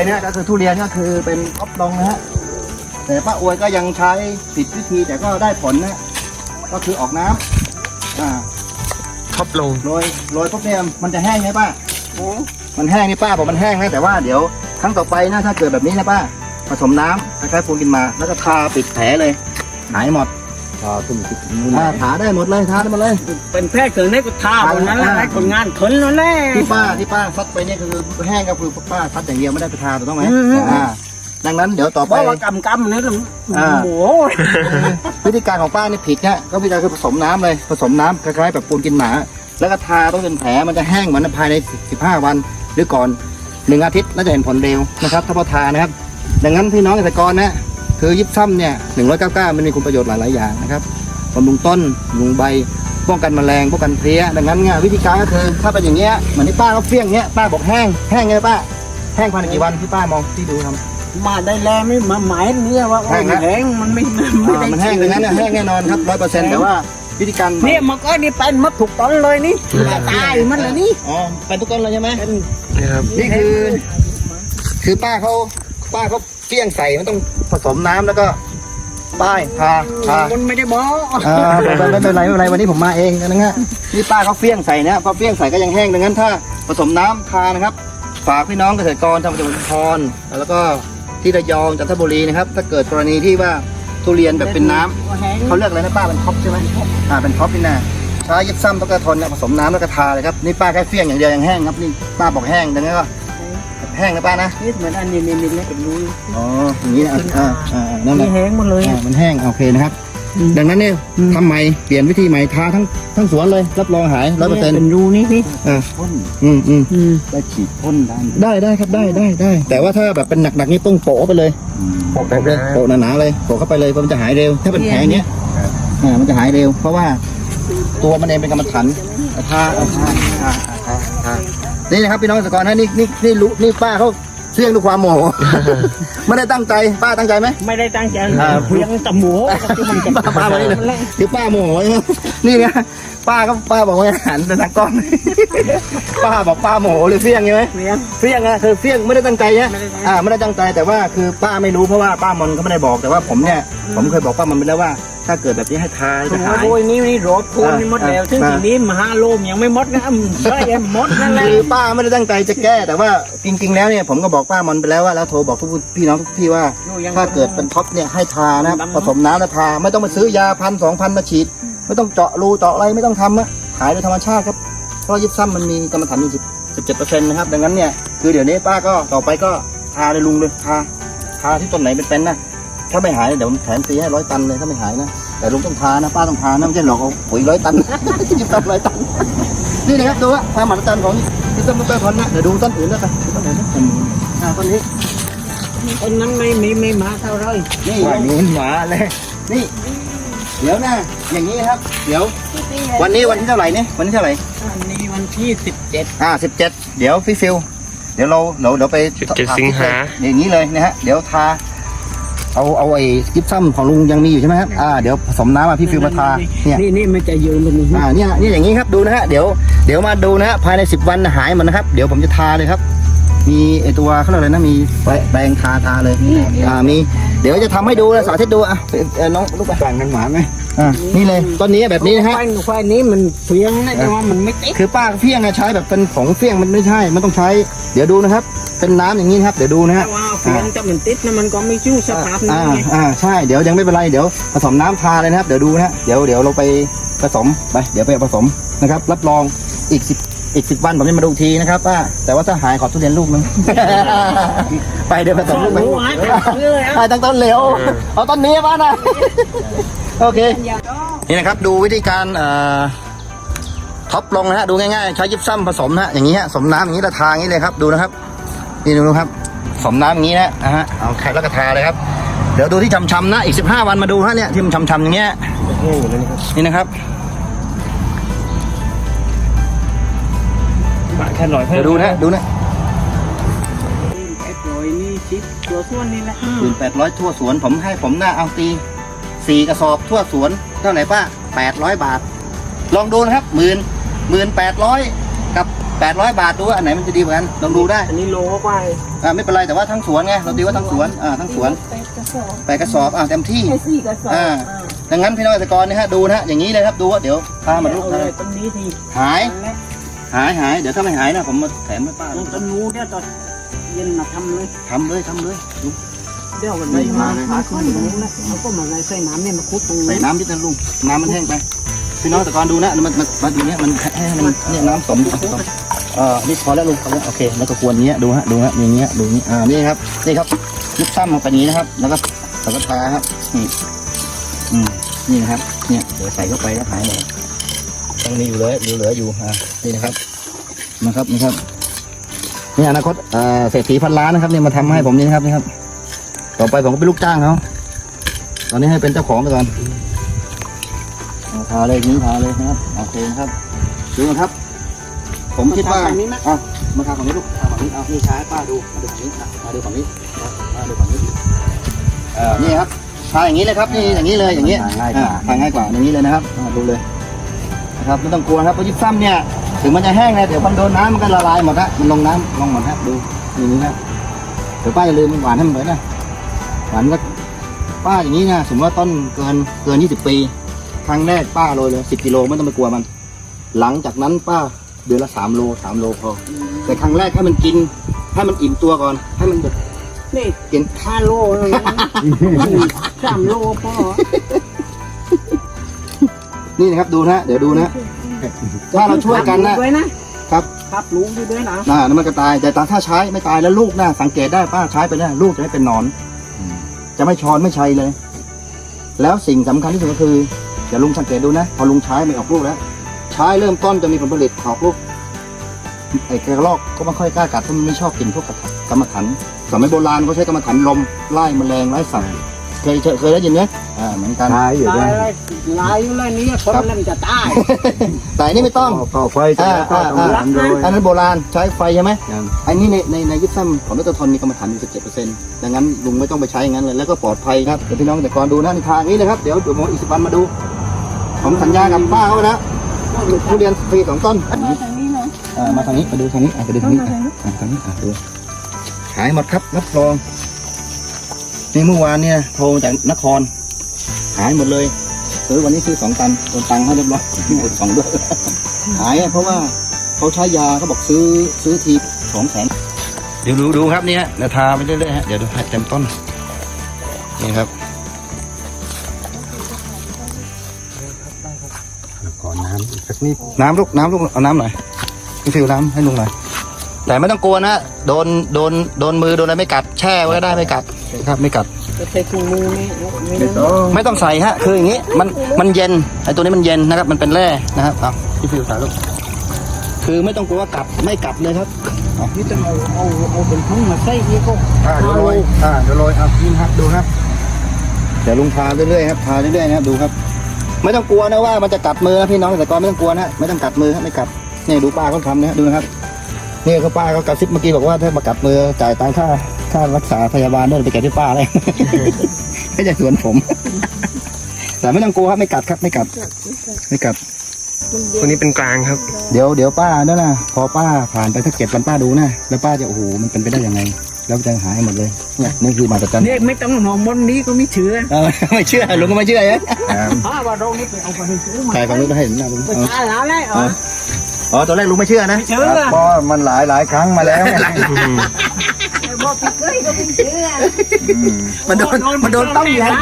วยเนี่ยก็คือทุเรียนก็คือเป็นท็อปลงนะฮะแต่ป้าอวยก็ยังใช้ผิดวิธีแต่ก็ได้ผลนะก็คือออกน้ำอ่าท็อปลงโรยโรยปุ๊บเนี่ยมันจะแห้งไหมป้ามันแห้งนี่ป้าบอกมันแห้งนะแต่ว่าเดี๋ยวครั้งต่อไปนะถ้าเกิดแบบนี้นะป้าผสมน้ำคล้ายๆปูนกินมา แล้วก็ทาปิดแผลเลยหายหมด พอขึ้นติดมืออ่าทาได้หมดเลยทาได้หมดเลยเป็นแพร่เกิดในกุท่าวันนั้นแหละให้คนงานขนแล้วแน่ที่ป้าที่ป้าซัดไปเนี่ยคือแห้งก็คือป้าซัดอย่างเดียวไม่ได้ไปทาถูกต้องไหมอืมอ่าดังนั้นเดี๋ยวต่อเพไปราะว่ากำกำนี่ก็อ่าโอ้โหวิธีการของป้านี่ผิดเนี่ยก็วิธีการคือผสมน้ำเลยผสมน้ำคล้ายๆแบบปูนกินหมา แล้วก็ทาต้องเป็นแผลมันจะแห้งเหมือนภายใน 15 วัน หรือก่อนหนึ่งอาทิตย์น่าจะเห็นผลเร็วนะครับถ้าพอทานะครับ ดังนั้นพี่น้องเกษตรกรนะ คือยิบซ้ำเนี่ย199มันมีคุณประโยชน์หลาย ๆ อย่างนะครับบำรุงต้นบำรุงใบป้องกันแมลงป้องกันเพลี้ยดังนั้นเนี่ยวิธีการก็คือถ้าเป็นอย่างเงี้ยเหมือนที่ป้าเขาเฟี้ยงเงี้ยป้าบอกแห้งแห้งไงป้าแห้งภายในกี่วันที่ป้ามองที่ดูทำ มาได้แล้วไม่มาหมายเนี่ยว่าโอ้แห้งนะแห้งมันไม่ไม่อ่าได้มันแห้งดังนั้นเนี่ยแห้งแน่นอนครับร้อยเปอร์เซ็นต์แต่ว่าวิธีการเนี่ยมันก็นี่เป็นมัดถูกต้นเลยนี่ตายมันเลยนี่อ๋อเป็นทุกต้นเลยใช่ไหมเป็นนี่ครับนี่คือ คือป้าเขาป้าเขาเฟี้ยงใส่มันต้อง ผสมน้ำแล้วก็ป้ายทาทามันไม่ได้บอกอ่าไม่ไม่ไม่เป็นไรไม่เป็นไรวันนี้ผมมาเองนะฮะนี่ป้าเขาเฟี้ยงใส่นะพอเฟี้ยงใส่ก็ยังแห้งดังนั้นถ้าผสมน้ำทานะครับ ฝากพี่น้องเกษตรกรทางจังหวัดชุมพรแล้วก็ที่ระยองจันทบุรีนะครับ ถ้าเกิดกรณีที่ว่าทุเรียนแบบเป็นน้ำแห้งเขาเลือกอะไรนะป้าเป็นท็อปใช่ไหมอ่าเป็นท็อปนี่นะใช้ยิบซ้ำต้องกระทนเนี่ยผสมน้ำแล้วก็ทาเลยครับนี่ป้าแค่เฟี้ยงอย่างเดียวยังแห้งครับนี่ป้าบอกแห้งดังนั้นก็ แห้งนะป้านะนี่เหมือนอันนี้นี่นี่นี่เป็นรูอ๋ออย่างนี้นะอ่าอ่านั่นแหนี่ละแห้งหมดเลยอ่ามันแห้งโอเคนะครับ ดังนั้นเนี่ยทำใหม่เปลี่ยนวิธีใหม่ทาทั้งทั้งสวนเลย รับรองหายร้อยเปอร์เซ็นต์เป็นรูนี่นี่อ่าพ่นอืมอืมอืมได้ฉีดพ่นได้ได้ได้ครับได้ได้ได้ แต่ว่าถ้าแบบเป็นหนักๆนี่ต้องโปะไปเลยโปะโปะเลยนะโปะหนาๆเลยโปะเข้าไปเลยเพราะมันจะหายเร็ว ถ้าเป็นแผลอย่างเงี้ยอ่ามันจะหายเร็ว เพราะว่าตัวมันเองเป็นกรรมฐานเอาทาเอาทาทาทาทา นี่นะครับพี่น้องเกษตรกรนะนี่นี่นี่รู้นี่ป้าเขาเสี่ยงด้วยความโมโห ไม่ได้ตั้งใจป้าตั้งใจไหม ไม่ได้ตั้งใจอ่าเพียงแตะหมูที่มันจะป้าป้ามานี่เลยคือป้าโมโหใช่ไหมนี่ไงป้าก็ป้าบอกว่าหันไปทางกล้อง ป้าบอกป้าโมโหหรือเฟี้ยงใช่ไหมเพียง เฟี้ยงอะคือเฟี้ยงไม่ได้ตั้งใจเนี่ยไม่ได้ตั้งใจ อ่าไม่ได้ตั้งใจแต่ว่าคือป้าไม่รู้เพราะว่าป้ามอนก็ไม่ได้บอกแต่ว่าผมเนี่ยผมเคยบอกป้ามอนไปแล้วว่า ถ้าเกิดแบบนี้ให้ทาโอ้จะโหหายโดยนี้นี่รถพูนนี่หมดแล้วอ่าถึงทีนี้มหาโลมยังไม่หมดนะอืมใช่แอมหมดนั่นแหละคือป้าไม่ได้ตั้งใจจะแก้แต่ว่าจริง ๆ แล้วเนี่ยผมก็บอกป้ามอนไปแล้วว่าแล้วโทรบอกทุกพี่น้องทุกพี่ว่า ถ้าเกิดเป็นท็อปเนี่ยให้ทานะผสมน้ำแล้วทาไม่ต้องไปซื้อยาพันสองพันมาฉีด ไม่ต้องเจาะรูเจาะอะไรไม่ต้องทำอะหายโดยธรรมชาติครับเพราะยิบซ้ำมันมีกรรมฐานอยู่สิบสิบเจ็ดเปอร์เซ็นต์นะครับดังนั้นเนี่ยคือเดี๋ยวนี้ป้าก็ต่อไปก็ทาเลยลุงเลยทาทาที่ต้นไหนเป็นๆนะ ถ้าไม่หายเดี๋ยวผมแถมฟรีให้ร้อยตันเลยถ้าไม่หายนะ แต่ลุงต้องทานะป้าต้องทานะไม่ใช่หลอกเอาปุ๋ยร้อยตันยิบซ้ำร้อยตันนี่นะครับดูว่าความมหัศจรรย์ของยิบซ้ำต้นเตอร์ทอนนะเดี๋ยวดูต้นอื่นด้วยกันดูต้นอื่นด้วยกันอ่าต้นนี้คนนั้นไม่ไม่ไม่มาเท่าไรนี่ว่านู้นหมาเลยนี่ เดี๋ยวนะอย่างนี้ครับ เดี๋ยว วันนี้วันที่เท่าไหร่เนี่ยวันที่เท่าไหร่อันนี้วันที่สิบเจ็ดอ่าสิบเจ็ดเดี๋ยวพี่ฟิลเดี๋ยวเราเราเดี๋ยวไป17สิงหาอย่างนี้เลยนะฮะเดี๋ยวทา เอาเอาไอ้กิฟซัมของลุงยังมีอยู่ใช่ไหมครับอ่าเดี๋ยวผสมน้ำมาพี่ฟิลมาทาเนี่ยนี่นี่มันจะยืนตรงนี้อ่าเนี่ยเนี่ยอย่างนี้ครับดูนะฮะเดี๋ยวเดี๋ยวมาดูนะฮะภายในสิบวันหายหมันนะครับ เดี๋ยวผมจะทาเลยครับ มีไอตัวเขาเรียกอะไรนะมีแปรงทาทาเลยอ่ามี เดี๋ยวจะทำให้ดูนะสาธิตดูอะเอ่อน้องลูกไปต่างกันหมาไหมอ่านี่เลยต้นนี้แบบนี้นะฮะไฟไฟนี้มันเฟียงนะแต่ว่ามันไม่ติดคือป้าเฟี้ยงอะใช้แบบเป็นผงเฟี้ยงมันไม่ใช่ มันต้องใช้ เดี๋ยวดูนะครับ เป็นน้ำอย่างนี้นะครับเดี๋ยวดูนะแต่ฮะว่าเฟียงจะมันติดนะมันก็ไม่ชู้สภาพนั้อ่านไงอ่าใช่เดี๋ยวยังไม่เป็นไรเดี๋ยวผสมน้ำทาเลยนะครับ เดี๋ยวดูนะฮะเดี๋ยวเดี๋ยวเราไปผสมไป เดี๋ยวไปผสมนะครับ รับรองอีกสิบ อีกสิบวันผมจะมาดูทีนะครับป้าแต่ว่าถ้าหายขอทุเรียนลูกนึง ไปเดี๋ยวผสมลูกไปโอ้โหหายไปเลยอะหายตั้งต้นเหลวเอาต้นนี้ป้านะโอเค นี่นะครับดูวิธีการเอ่อท็อปลงนะฮะดูง่ายๆ ใช้ยิบซ้ำผสมนะฮะอย่างนี้ฮะสมน้ำอย่างนี้ละทาอย่างนี้เลยครับดูนะครับนี่ดูนะครับ สมน้ำอย่างนี้นะนะฮะเอาแค่แล้วก็ทาเลยครับเดี๋ยวดูที่ช้ำๆนะอีก 15 วันมาดูฮะเนี่ยที่มันช้ำๆอย่างเงี้ยนี่นะครับ แค่ลอยเดี๋ยวดูนะดูนะแค่ลอยนี่ชิดตัวส่วนนี่แหละหมื่นแปดร้อยทั่วสวนผมให้ผมหน้าเอาตีสี่กระสอบทั่วสวนเท่าไหร่ป้าแปดร้อยบาท ลองดูนะครับหมื่นหมื่นแปดร้อยกับ800บาทดูว่าอันไหนมันจะดีกว่ากันลองดูได้อันนี้โลกว่าอ่าไม่เป็นไรแต่ว่าทั้งสวนไงเราดีว่าทั้งสวนอ่าทั้งสวนไปกระสอบแปดกระสอบอ่าเต็มที่ให้สี่กระสอบอ่าดังนั้นพี่น้องเกษตรกรนะฮะดูนะฮะอย่างนี้เลยครับดูว่าเดี๋ยวพามาลูกเลนะยตรงนี้ทีหาย หายหายเดี๋ยวถ้าไม่หายนะผมมาแถมให้ป้าตรงต้นนู้นเนี่ยตอนเย็นมาทำเลยทำเลยทำเลยดูเดี๋ยววันนี้มาหาข้าวหนูนะเขาก็มาใส่น้ำเนี่ยมาคุดตรงใส่นี้น้ำนิดนึงลุงน้ำมันแห้งไปพี่น้องเกษตรกรดูนะมันมันมันดูเนี้ยมันให้ให้มันเนี่ยน้ำสมสมเอ่อนี่พอแล้วลุงพอแล้วโอเคแล้วก็ควรเนี้ยดูฮะดูฮะอย่างเงี้ยดูนี้อ่านี่ครับนี่ครับยึดซ้ำลงไปนี้นะครับ แล้วก็แล้วก็ทาครับนี่อืมนี่นะครับเนี่ยเดี๋ยวใส่เข้าไปแล้วหายหมด ยังมีอยู่เลยอยู่เหลืออยู่อ่านี่นะครับนะครับนี่ครับนี่อนาคตเอ่อเศรษฐีพันล้านนะครับเนี่ยมาทำให้ผมนี่นะครับนี่ครับ ต่อไปผมก็เป็นลูกจ้างเขาตอนนี้ให้เป็นเจ้าของไปก่อนเอาทาเลยนี้ทาเลยนะครับโอเคนะครับดูนะครับ ผมคิดว่าอะมาทาฝั่งนี้ลูกทาฝั่งนี้เอานี่ช้าให้ป้าดูมาดูฝั่งนี้อะมาดูฝั่งนี้นะมาดูฝั่งนี้เอ่อนี่ครับทาอย่างนี้เลยครับนี่อย่างนี้เลยอย่างนี้ง่ายกว่าอะทาง่ายกว่าอย่างนี้เลยนะครับอะดูเลย นะครับไม่ต้องกลัวครับเพราะยิบซ้ำเนี่ยถึงมันจะแห้งนะเดี๋ยวมันโดนน้ำมันก็ละลายหมดฮะมันลงน้ำลงหมดฮะดูอย่างนี้ครับเดี๋ยวป้าอย่าลืมหวานให้มันเหมือนนะหวานก็ป้าอย่างนี้นะสมมติว่าต้นเกินเกิน 20 ปี ครั้งแรกป้าโรยเลย10กิโลไม่ต้องไปกลัวมัน หลังจากนั้นป้าเดือนละ3โล3โลพอแต่ครั้งแรกให้มันกินให้มันอิ่มตัวก่อนให้มันแบบนี่กินห้าโลเลยนะสามโลพอ นี่นะครับดูนะ เดี๋ยวดูนะ ถ้าเราช่วยกันนะ ด้วยนะครับ ครับรู้ด้วยด้วยนะน่าน้ำมันก็ตายแต่ถ้าใช้ไม่ตายแล้วลูกนะสังเกตได้ป้าใช้ไปนะลูกจะไม่เป็นหนอน จะไม่ช้อนไม่ชัยเลย แล้วสิ่งสำคัญที่สุดก็คือเดี๋ยวลุงสังเกตดูนะ พอลุงใช้ไม่ออกลูกแล้ว ใช้เริ่มต้นจะมีผลผลิตออกลูกไอ้กระรอกก็ไม่ค่อยกล้ากัดเพราะมันไม่ชอบกินพวกกระถางกรรมฐานสมัยโบราณเขาใช้กรรมฐานลมไล่แมลงไล่สัตว์ เคยเคยเคยได้ยินไหมอ่าเหมือนกันท้ายอยู่ลาด้วยยลายอยู่เลยนี่คนเล่นจะตายแต่อันนี่ไม่ต้อง ต่อไฟจะก็ต้องทำโดยอันนั้นโบราณใช้ไฟใช่ไหม ยัง อันนี้ในในในยึดซ้ำของนัตทนมีกรรมฐานอยู่17เปอร์เซ็นต์ดังนั้นลุงไม่ต้องไปใช้อย่างนั้นเลย แล้วก็ปลอดภัยครับเดี๋ยวพี่น้องแต่ก่อนดูนะในทางนี้เลยครับ เดี๋ยวเดี๋ยวผมอีกสิบวันมาดู ผมสัญญากับป้าเขานะทุเรียนฟรีสองต้นมาทางนี้เนาะอ่ามาทางนี้มาดูทางนี้อะไปดูทางนี้อะอะทางนี้อะดูขายหมดครับรับรอง นี่เมื่อวานเนี่ยโทรจากนครขายหมดเลยซื้อวันนี้ซื้อสองตันโอนตังค์ให้เรียบร้อยหมดสองด้วยขายอะเพราะว่าเขาใช้ยาเขาบอกซื้อซื้อทีสองแสนเดี๋ยวดูดูครับเนี่ยเดี๋ยวทาไปเรื่อยๆฮะเดี๋ยวดูให้เต็มต้นนี่ครับขอน้ำอีกสักนิดน้ำลูกน้ำลูกเอาน้ำหน่อยพี่ฟิวน้ำให้ลุงหน่อยแต่ไม่ต้องกลัวนะโดนโดนโดนมือโดนอะไรไม่กัดแช่ไว้ก็ได้ไม่กัด ครับไม่กัดจะใช้ถุงมือนี่ไม่ไม่ได้ต้องไม่ต้องใส่ฮะ คืออย่างนี้ มันมันเย็นไอ้ตัวนี้มันเย็นนะครับ มันเป็นแร่นะครับเอาพี่ฟิวถ่ายรูปคือไม่ต้องกลัวว่ากัดไม่กัดเลยครับที่จะเอาเอาเอาเป็นถุงมาใส่นี่ก็อ่าเดี๋ยวโรยอ่าเดี๋ยวโรยเอานี่ครับดูครับเดี๋ยวลุงทาเรื่อยๆครับทาเรื่อยๆนะครับดูครับ ไม่ต้องกลัวนะว่ามันจะกัดมือนะพี่น้องแต่ก่อนไม่ต้องกลัวนะไม่ต้องกัดมือครับไม่กัดนี่ดูป้าเขาทำนะดูนะครับนี่เขาป้าเขากระซิบเมื่อกี้บอกว่าถ้ามากัดมือจ่ายตังค่า ค่ารักษาพยาบาลด้วยไปเก็บที่ป้าเลย ไม่ใช่สวนผม แต่ไม่ต้องกลัวครับไม่กัดครับไม่กัด ไม่กัดคนนี้เป็นกลางครับ เดี๋ยวเดี๋ยวป้านั่นนะพอป้าผ่านไปถ้าเก็บวันป้าดูนะแล้วป้าจะโอ้โหมันเป็นไปได้ยังไง แล้วจะหายหมดเลยเนี่ยนี่คือมาตรฐานเนี่ยไม่ต้องหอมมนนี้ก็ไม่เชื่อเออไม่เชื่อลุงก็ไม่เชื่อยังถ้าว่าเรานี่ไปเอาไปให้ซื้อมาใครฟังลุงก็ให้เห็นหน้าลุงไปเออตายแล้วเลยเหรออ๋อตอนแรกลุงไม่เชื่อนะไม่เชื่อเพราะมันหลายหลายครั้งมาแล้ว บอกพี่เคยก็ไม่เชื่อมันโดนมันโดนต้องอย่าง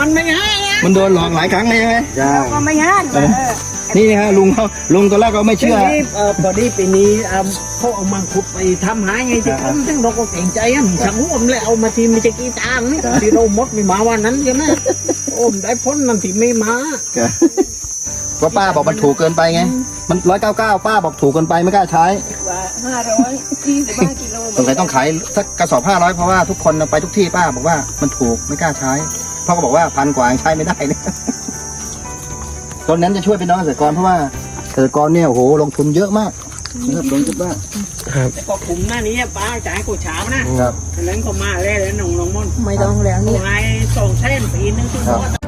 มันไม่ให้อะมันโดนหลอกหลายครั้งเลยใช่ไหมจ้าก็ไม่ให้เออนี่ฮะลุงเขาลุงตอนแรกเขาไม่เชื่เชื่ออเออพอดีปีนี้เอ่อเขาเอามังคุดไปทำหายไงที่ผมซึ่งเราก็เก่งใจอะสังอมเลยเอามาทีไม่ใช่กี่ตางนี่ที่เราหมดไม่มาวันนั้นใช่ไหมโอมได้พ้นนั่นที่ไม่มาเพราะป้าบอกมันถูกเกินไปไง มันร้อยเก้าเก้าป้าบอกถูกเกินไปไม่กล้าใช้ว่าห้าร้อยยี่สิบห้ากิโล สงสัยต้องขายสักกระสอบห้าร้อยเพราะว่าทุกคนเอาไปทุกที่ป้าบอกว่ามันถูกไม่กล้าใช้พ่อก็บอกว่าพันกว่ายังใช้ไม่ได้เลยตอนนั้นจะช่วยเป็นน้องเกษตรกรเพราะว่าเกษตรกรเนี่ยโอ้โหลงทุนเยอะมากนะครับลงทุนมากแต่ก็กลุ่มหน้านี้ป้าจ่ายกูเช้านะครับฉะนั้นก็มาแล้วแล้วน้องน้องมอนไม่ต้องแล้วกูเนี่ยให้สองแสนปีนึงทุกคน